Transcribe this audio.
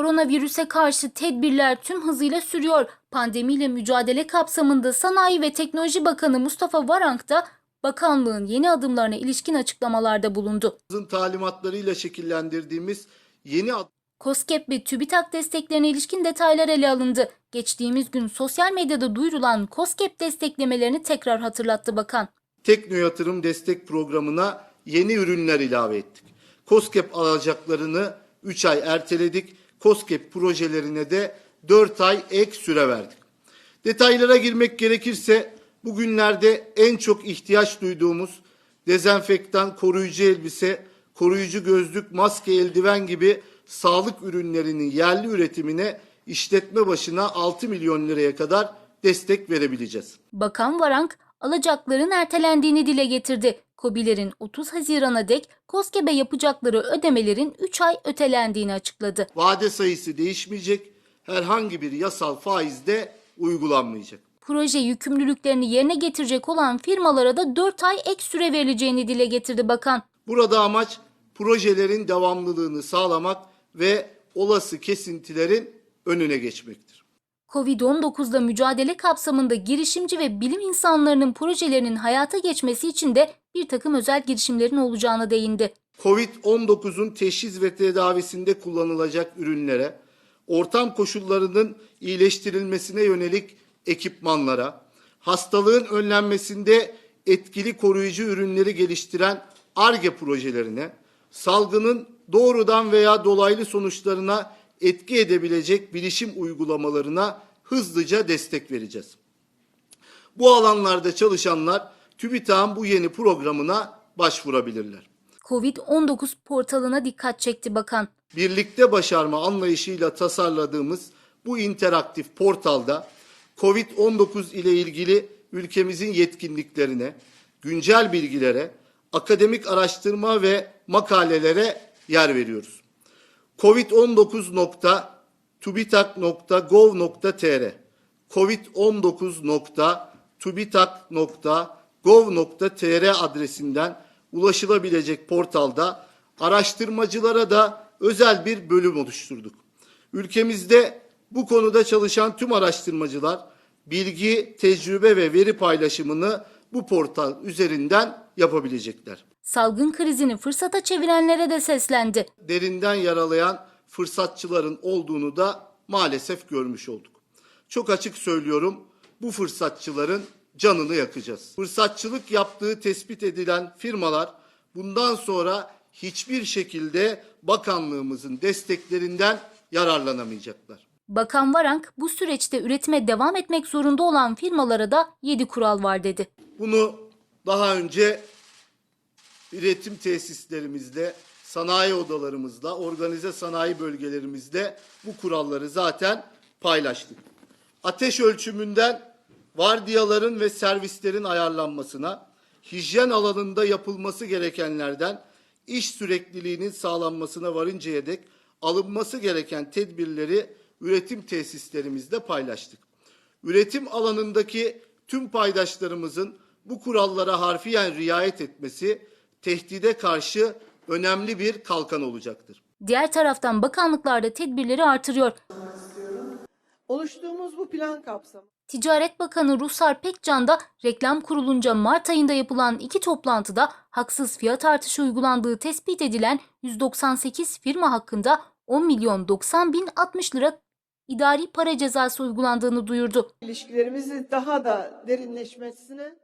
Koronavirüse karşı tedbirler tüm hızıyla sürüyor. Pandemiyle mücadele kapsamında Sanayi ve Teknoloji Bakanı Mustafa Varank da bakanlığın yeni adımlarına ilişkin açıklamalarda bulundu. Talimatlarıyla şekillendirdiğimiz yeni ad- COSGAP ve TÜBİTAK desteklerine ilişkin detaylar ele alındı. Geçtiğimiz gün sosyal medyada duyurulan COSGAP desteklemelerini tekrar hatırlattı bakan. Tekno Yatırım Destek Programı'na yeni ürünler ilave ettik. COSGAP alacaklarını 3 ay erteledik. COSGAP projelerine de 4 ay ek süre verdik. Detaylara girmek gerekirse bugünlerde en çok ihtiyaç duyduğumuz dezenfektan, koruyucu elbise, koruyucu gözlük, maske, eldiven gibi sağlık ürünlerinin yerli üretimine işletme başına 6 milyon liraya kadar destek verebileceğiz. Bakan Varank alacakların ertelendiğini dile getirdi. KOBİ'lerin 30 Haziran'a dek COSGAP'e yapacakları ödemelerin 3 ay ötelendiğini açıkladı. Vade sayısı değişmeyecek, herhangi bir yasal faiz de uygulanmayacak. Proje yükümlülüklerini yerine getirecek olan firmalara da 4 ay ek süre verileceğini dile getirdi bakan. Burada amaç projelerin devamlılığını sağlamak ve olası kesintilerin önüne geçmektir. Covid-19'da mücadele kapsamında girişimci ve bilim insanlarının projelerinin hayata geçmesi için de bir takım özel girişimlerin olacağına değindi. Covid-19'un teşhis ve tedavisinde kullanılacak ürünlere, ortam koşullarının iyileştirilmesine yönelik ekipmanlara, hastalığın önlenmesinde etkili koruyucu ürünleri geliştiren ARGE projelerine, salgının doğrudan veya dolaylı sonuçlarına etki edebilecek bilişim uygulamalarına hızlıca destek vereceğiz. Bu alanlarda çalışanlar TÜBİTAK'ın bu yeni programına başvurabilirler. Covid-19 portalına dikkat çekti bakan. birlikte başarma anlayışıyla tasarladığımız bu interaktif portalda COVID-19 ile ilgili ülkemizin yetkinliklerine, güncel bilgilere, akademik araştırma ve makalelere yer veriyoruz. covid19.tubitak.gov.tr covid19.tubitak.gov.tr adresinden ulaşılabilecek portalda araştırmacılara da özel bir bölüm oluşturduk. Ülkemizde bu konuda çalışan tüm araştırmacılar bilgi, tecrübe ve veri paylaşımını bu portal üzerinden yapabilecekler. Salgın krizini fırsata çevirenlere de seslendi. derinden yaralayan fırsatçıların olduğunu da maalesef görmüş olduk. Çok açık söylüyorum bu fırsatçıların canını yakacağız. Fırsatçılık yaptığı tespit edilen firmalar bundan sonra hiçbir şekilde bakanlığımızın desteklerinden yararlanamayacaklar. Bakan Varank bu süreçte üretime devam etmek zorunda olan firmalara da 7 kural var dedi. Bunu daha önce üretim tesislerimizde, sanayi odalarımızda, organize sanayi bölgelerimizde bu kuralları zaten paylaştık. Ateş ölçümünden vardiyaların ve servislerin ayarlanmasına, hijyen alanında yapılması gerekenlerden iş sürekliliğinin sağlanmasına varıncaya dek alınması gereken tedbirleri üretim tesislerimizde paylaştık. Üretim alanındaki tüm paydaşlarımızın bu kurallara harfiyen riayet etmesi tehdide karşı önemli bir kalkan olacaktır. Diğer taraftan bakanlıklar da tedbirleri artırıyor. Oluştuğumuz bu plan kapsamı Ticaret Bakanı Ruhsar Pekcan da reklam kurulunca Mart ayında yapılan iki toplantıda haksız fiyat artışı uygulandığı tespit edilen 198 firma hakkında 10 milyon 90 bin 60 lira idari para cezası uygulandığını duyurdu. ilişkilerimizi daha da derinleşmesine